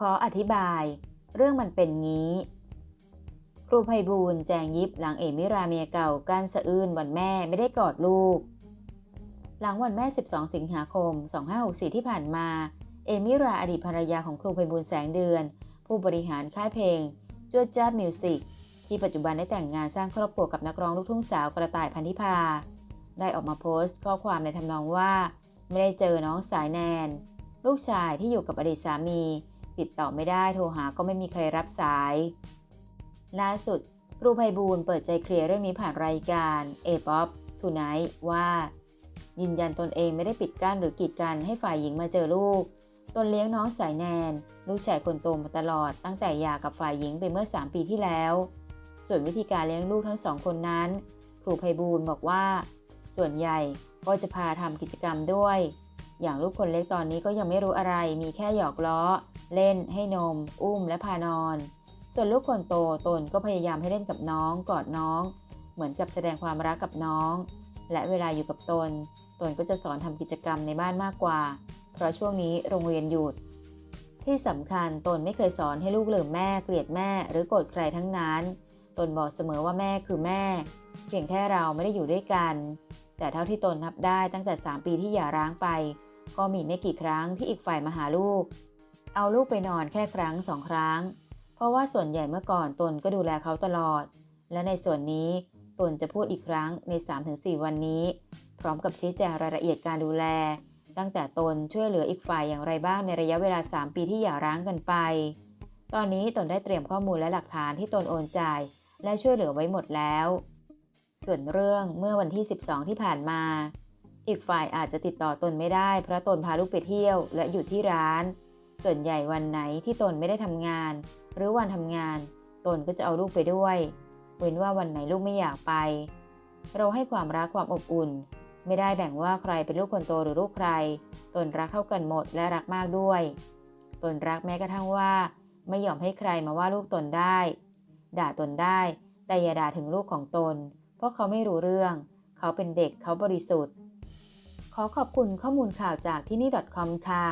ขออธิบาย เรื่องมันเป็นงี้ ครูไพบูลแจงยิบหลังเอมิราเมียเก่ากานสะอื้นวันแม่ไม่ได้กอดลูก หลังวันแม่ 12 สิงหาคม 2564 ที่ผ่านมา เอมิราอดีตภรรยาของครูไพบูลแสงเดือน ผู้บริหารค่ายเพลงจวดจ้ามิวสิกที่ปัจจุบันได้แต่งงานสร้างครอบครัวกับนักร้องลูกทุ่งสาวกระต่ายพันธิพา ได้ออกมาโพสต์ข้อความในทำนองว่า ไม่ได้เจอน้องสายแนน ลูกชายที่อยู่กับอดีตสามี ติดต่อไม่ได้โทรหาก็ไม่มีใครรับสาย ล่าสุด ครูไพบูลเปิดใจเคลียร์เรื่องนี้ผ่านรายการเอป๊อปทูไนท์ว่า ยืนยันตนเองไม่ได้ปิดกั้นหรือกีดกันให้ฝ่ายหญิงมาเจอลูก ตนเลี้ยงน้องสายแนน ลูกชายคนโตมาตลอด ตั้งแต่หย่ากับฝ่ายหญิงไปเมื่อ 3 ปีที่แล้ว ส่วนวิธีการเลี้ยงลูกทั้งสองคนนั้น ครูไพบูลบอกว่า ส่วนใหญ่ก็จะพาทำกิจกรรมด้วย อย่างลูกคนเล็กตอนนี้ก็ยังไม่รู้อะไร มีแค่หยอกล้อ เล่น ให้นม อุ้มและพานอน ส่วนลูกคนโตตนก็พยายามให้เล่นกับน้อง กอดน้อง เหมือนกับแสดงความรักกับน้อง และเวลาอยู่กับตน ตนก็จะสอนทำกิจกรรมในบ้านมากกว่า เพราะช่วงนี้โรงเรียนหยุด ที่สำคัญตนไม่เคยสอนให้ลูกลืมแม่เกลียดแม่ หรือโกรธใครทั้งนั้น ตนบอกเสมอว่าแม่คือแม่ เพียงแค่เราไม่ได้อยู่ด้วยกัน แต่เท่าที่ตนนับได้ตั้งแต่ 3 ปีที่หย่าร้างไป ก็มีไม่กี่ครั้งที่อีกฝ่ายมาหาลูก เอาลูกไปนอนแค่ครั้งสองครั้ง เพราะว่าส่วนใหญ่เมื่อก่อนตนก็ดูแลเขาตลอด และในส่วนนี้ตนจะพูดอีกครั้งใน 3-4 วันนี้ พร้อมกับชี้แจงรายละเอียดการดูแล ตั้งแต่ตนช่วยเหลืออีกฝ่ายอย่างไรบ้างในระยะเวลา 3 ปีที่หย่าร้างกันไป ตอนนี้ตนได้เตรียมข้อมูลและหลักฐานที่ตนโอนจ่าย และช่วยเหลือไว้หมดแล้ว ส่วนเรื่องเมื่อวันที่ 12 ที่ผ่านมา อีกฝ่ายอาจจะติดต่อตนไม่ได้ เพราะตนพาลูกไปเที่ยวและอยู่ที่ร้าน ส่วนใหญ่วันไหนที่ตนไม่ได้ทำงาน หรือวันทำงาน ตนก็จะเอาลูกไปด้วย เว้นว่าวันไหนลูกไม่อยากไป เราให้ความรักความอบอุ่น ไม่ได้แบ่งว่าใครเป็นลูกคนโตหรือลูกใคร ตนรักเท่ากันหมดและรักมากด้วย ตนรักแม้กระทั่งว่า ไม่ยอมให้ใครมาว่าลูกตนได้ ด่าตนได้ แต่อย่าด่าถึงลูกของตน เพราะเขาไม่รู้เรื่อง เขาเป็นเด็กเขาบริสุทธิ์ ขอขอบคุณข้อมูลข่าวจากที่นี่ .com ค่ะ